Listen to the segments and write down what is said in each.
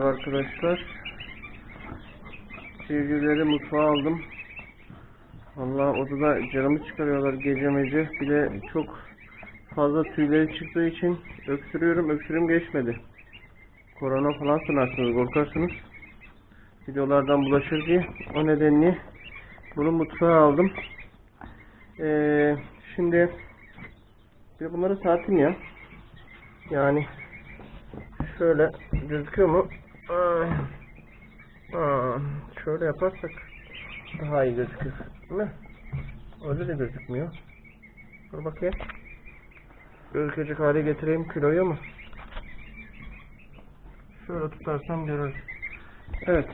Arkadaşlar Sevgilileri mutfağa aldım. Allah odada canımı çıkarıyorlar gece mece. Bir de çok fazla tüyleri çıktığı için öksürüyorum. Öksürüm geçmedi. Korona falan sanarsınız, korkarsınız. Videolardan bulaşır diye. O nedenle bunu mutfağa aldım. Ee, şimdi bir bunları saatim ya. Yani şöyle gözüküyor mu? Ay. Aa, şöyle yaparsak daha iyi gözükür. Mi? Öyle de gözükmüyor. Dur bakayım. Gözükecek hale getireyim kiloyu mu? Şöyle tutarsam görürüz. Evet.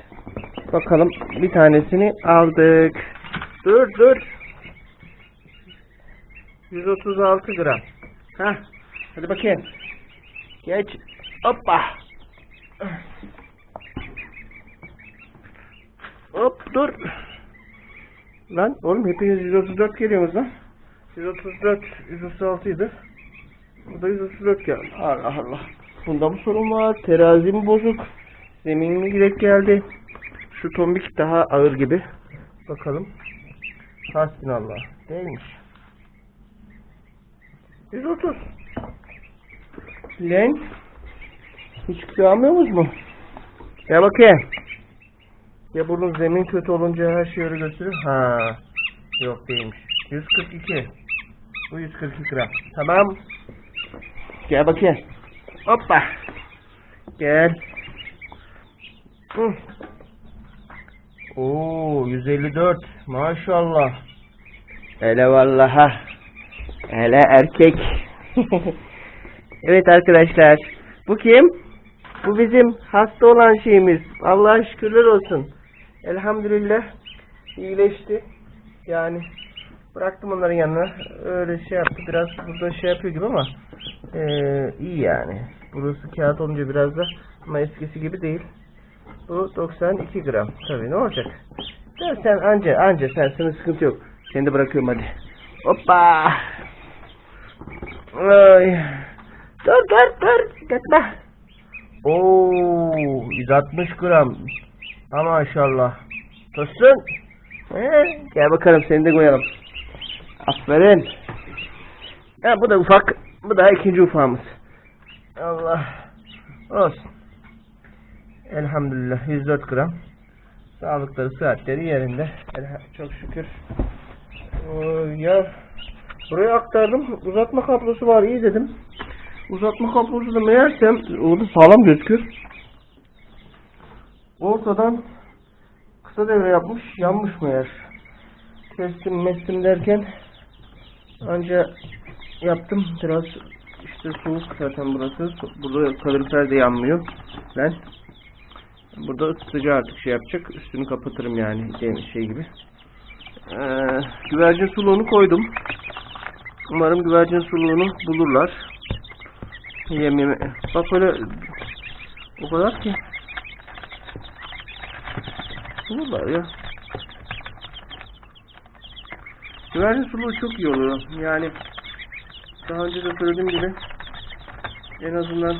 Bakalım bir tanesini aldık. Dur dur. 136 gram. Heh. Hadi bakayım. Geç. Hoppa. Hop dur. Lan oğlum hepiniz 134 geliyorsunuz lan. 134, 136 idi. Bu da 134 geldi. Allah Allah. Bunda mı sorun var? Terazi mi bozuk? Zemin mi gidip geldi? Şu tombik daha ağır gibi. Bakalım. Hasbinallah. Değilmiş. 130. Lan. Hiç kilo almıyorsunuz mu? Ya bakayım. Ya bunun zemin kötü olunca her şey öyle gösteriyor. Ha. Yok değilmiş. 142. Bu 142 gram. Tamam. Gel bakayım. Hoppa. Gel. Hı. Oo 154. Maşallah. Hele vallaha. Hele erkek. evet arkadaşlar. Bu kim? Bu bizim hasta olan şeyimiz. Allah'a şükürler olsun. Elhamdülillah iyileşti. Yani bıraktım onların yanına. Öyle şey yaptı. Biraz burada şey yapıyor gibi ama eee, iyi yani. Burası kağıt olunca biraz da ama eskisi gibi değil. Bu 92 gram. Tabii ne olacak? Ya sen anca anca sen senin sıkıntı yok. Seni de bırakıyorum hadi. Hoppa. Ay. Dur dur dur. Gitme. Oo, 160 gram. Ha maşallah. Tosun. Ee, gel bakalım seni de koyalım. Aferin. Ha, bu da ufak. Bu da ikinci ufağımız. Allah. Olsun. Elhamdülillah 104 gram. Sağlıkları sıhhatleri yerinde. Çok şükür. Ee, ya buraya aktardım. Uzatma kablosu var iyi dedim. Uzatma kablosu da meğersem orada sağlam gözüküyor. Ortadan kısa devre yapmış, yanmış meğer. Kestim mestim derken anca yaptım. Biraz işte soğuk zaten burası. Burada kalorifer de yanmıyor. Ben burada ısıtıcı artık şey yapacak. Üstünü kapatırım yani şey gibi. Ee, güvercin suluğunu koydum. Umarım güvercin suluğunu bulurlar. Yem yeme. Bak böyle o kadar ki. Bulurlar ya. Güvercin suluğu çok iyi oluyor. Yani daha önce de söylediğim gibi en azından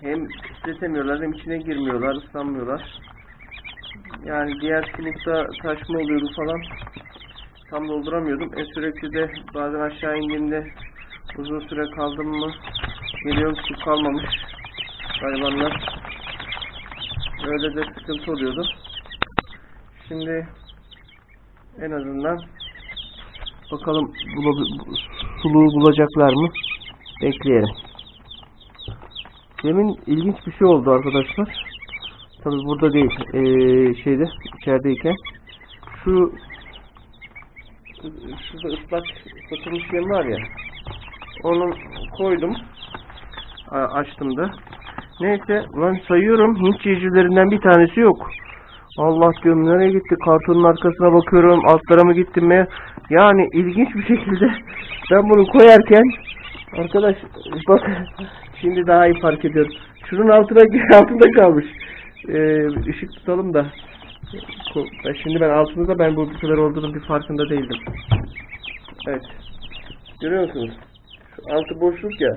hem pisletemiyorlar hem içine girmiyorlar, ıslanmıyorlar. Yani diğer sulukta taşma oluyordu falan. Tam dolduramıyordum. E sürekli de bazen aşağı indiğimde uzun süre kaldım mı geliyorum su kalmamış hayvanlar. Öyle de sıkıntı oluyordu. Şimdi en azından bakalım suluğu bulacaklar mı? Bekleyelim. Demin ilginç bir şey oldu arkadaşlar. Tabi burada değil. Ee, şeyde içerideyken. Şu şurada ıslak satılmış yem var ya. Onu koydum. Açtım da. Neyse lan sayıyorum Hint yiyicilerinden bir tanesi yok. Allah diyorum nereye gitti? Kartonun arkasına bakıyorum. Altlara mı gittim mi? Yani ilginç bir şekilde ben bunu koyarken arkadaş bak şimdi daha iyi fark ediyorum. Şunun altına altında kalmış. Ee, ışık tutalım da. Şimdi ben altında ben bu kadar olduğunun bir farkında değildim. Evet. Görüyor musunuz? Şu altı boşluk ya.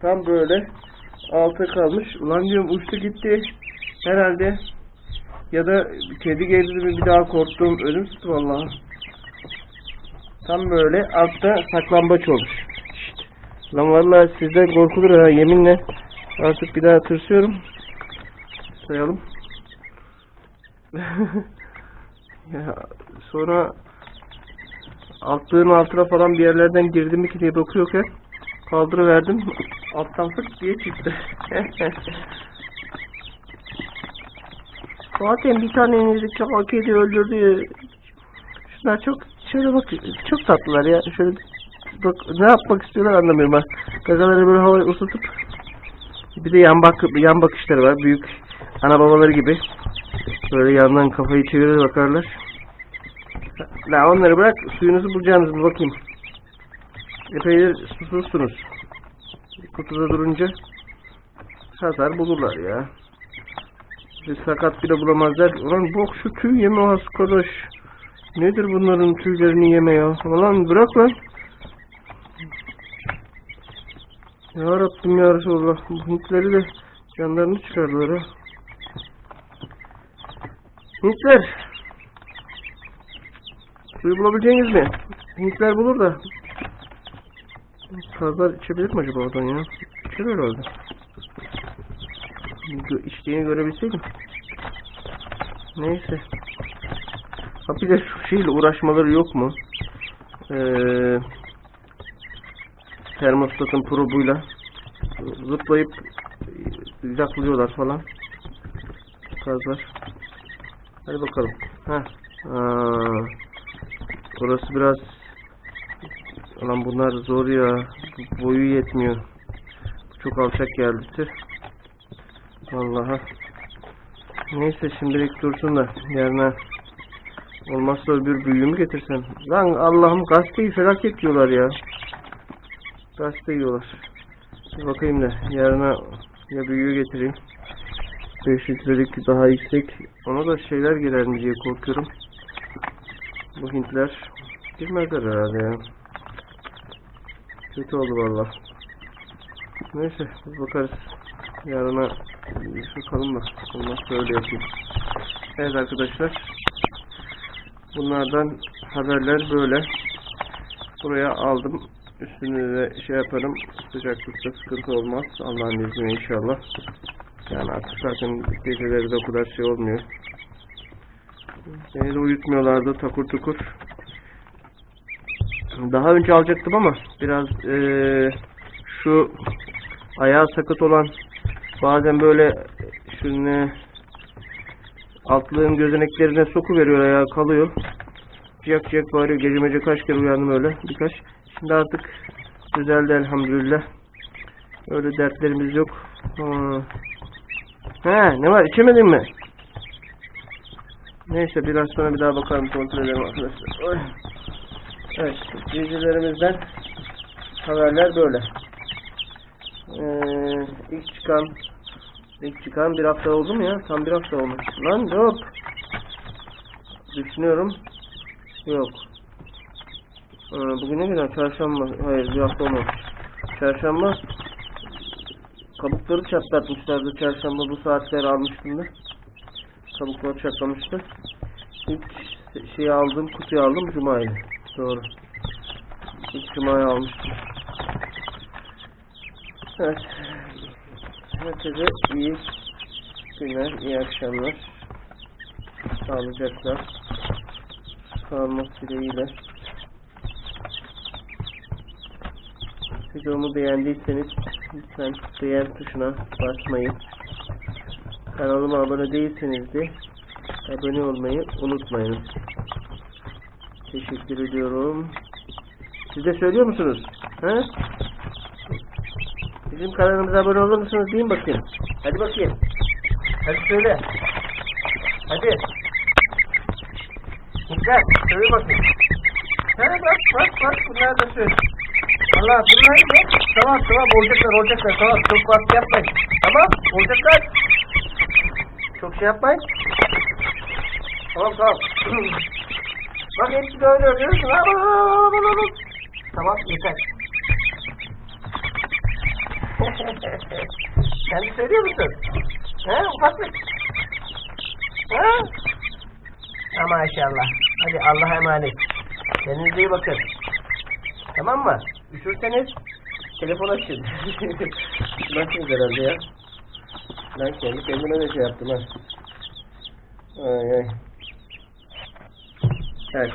Tam böyle Altı kalmış. Ulan diyorum uçtu gitti. Herhalde. Ya da kedi geldi mi bir daha korktum. Ölüm tuttu vallahi. Tam böyle altta saklambaç olmuş. Şşt. Lan vallahi sizden korkulur ha yeminle. Artık bir daha tırsıyorum. Sayalım. ya sonra altlığın altına falan bir yerlerden girdim mi ki diye bakıyorken kaldırıverdim. Alttan fıt diye çıktı. Zaten bir tanenizi çok kedi öldürdü. Şunlar çok şöyle bak çok tatlılar ya. Şöyle bak ne yapmak istiyorlar anlamıyorum ben. Gagaları böyle havaya ısıtıp bir de yan bak yan bakışları var. Büyük ana babaları gibi. Böyle yandan kafayı çevirir bakarlar. La onları bırak suyunuzu bulacağınız bir bakayım. Epeydir susuzsunuz. Kutuda durunca satar bulurlar ya. Sakat bile bulamazlar. Ulan bok şu tüy yeme arkadaş. Nedir bunların tüylerini yeme ya? Ulan bırak lan. Ya Rabbim ya Resulallah. Hintleri de canlarını çıkardılar ha. Hintler. Suyu bulabileceğiniz mi? Hintler bulur da. Kazlar içebilir mi acaba oradan ya? İçer herhalde. İçtiğini görebilseydim. Neyse. Ha bir de şu şeyle uğraşmaları yok mu? Ee, termostatın probuyla zıplayıp yaklıyorlar falan. Kazlar. Hadi bakalım. Heh. Aa, burası biraz Ulan bunlar zor ya. Boyu yetmiyor. Çok alçak geldi. Tüh. Vallahi. Neyse şimdilik dursun da yarına olmazsa öbür büyüğü mü getirsem? Lan Allah'ım gazeteyi felaket diyorlar ya. Gazete yiyorlar. Bir bakayım da yarına ya büyüğü getireyim. 5 litrelik daha yüksek. Ona da şeyler girer mi diye korkuyorum. Bu Hintler girmezler herhalde ya. Kötü oldu valla. Neyse bakarız. Yarına bir bakalım da. Olmazsa öyle yapayım. Evet arkadaşlar. Bunlardan haberler böyle. Buraya aldım. Üstünü de şey yaparım. Sıcaklıkta sıkıntı olmaz. Allah'ın izniyle inşallah. Yani artık zaten geceleri de o kadar şey olmuyor. Beni de uyutmuyorlardı takur tukur. Daha önce alacaktım ama biraz eee, şu ayağı sakat olan bazen böyle şu ne altlığın gözeneklerine soku veriyor ayağı kalıyor. Ciyak ciyak bağırıyor. Gece mece kaç kere uyandım öyle birkaç. Şimdi artık düzeldi elhamdülillah. Öyle dertlerimiz yok. Ha. He ne var içemedin mi? Neyse biraz sonra bir daha bakalım kontrol edelim arkadaşlar. Oy. Evet izleyicilerimizden haberler böyle. Ee, ilk çıkan ilk çıkan bir hafta oldu mu ya? Tam bir hafta olmuş. Lan yok. Düşünüyorum. Yok. Ee, bugün ne günler? Çarşamba. Hayır bir hafta olmamış. Çarşamba kabukları çatlatmışlardı. Çarşamba bu saatleri almıştım da. Kabukları çatlamıştı. İlk şeyi aldım, kutuyu aldım Cuma'ydı. Doğru. İlk Cuma'yı almıştım. Evet. Herkese iyi günler, iyi akşamlar. Sağlıcakla. Sağlık dileğiyle. Videomu beğendiyseniz lütfen beğen tuşuna basmayı, kanalıma abone değilseniz de abone olmayı unutmayın. Teşekkür ediyorum. Siz de söylüyor musunuz? He? Bizim kanalımıza abone olur musunuz? Deyin bakayım. Hadi bakayım. Hadi söyle. Hadi. Güzel. Söyle bakayım. He bak bak bak bunlar da söyle. Allah bunlar ne? Tamam tamam olacaklar olacaklar tamam çok baskı yapmayın. Tamam olacaklar. Çok şey yapmayın. Tamam tamam. Bak hepsi de öyle görüyor musun? Aa, aa, aa, aa, aa. Tamam yeter. Sen söylüyor musun? He ufaklık? Ha? Ha maşallah. Hadi Allah'a emanet. Kendinize iyi bakın. Tamam mı? Üşürseniz telefon açın. Bakın herhalde ya. Ben kendi kendime de şey yaptım ha. Ay ay. Evet.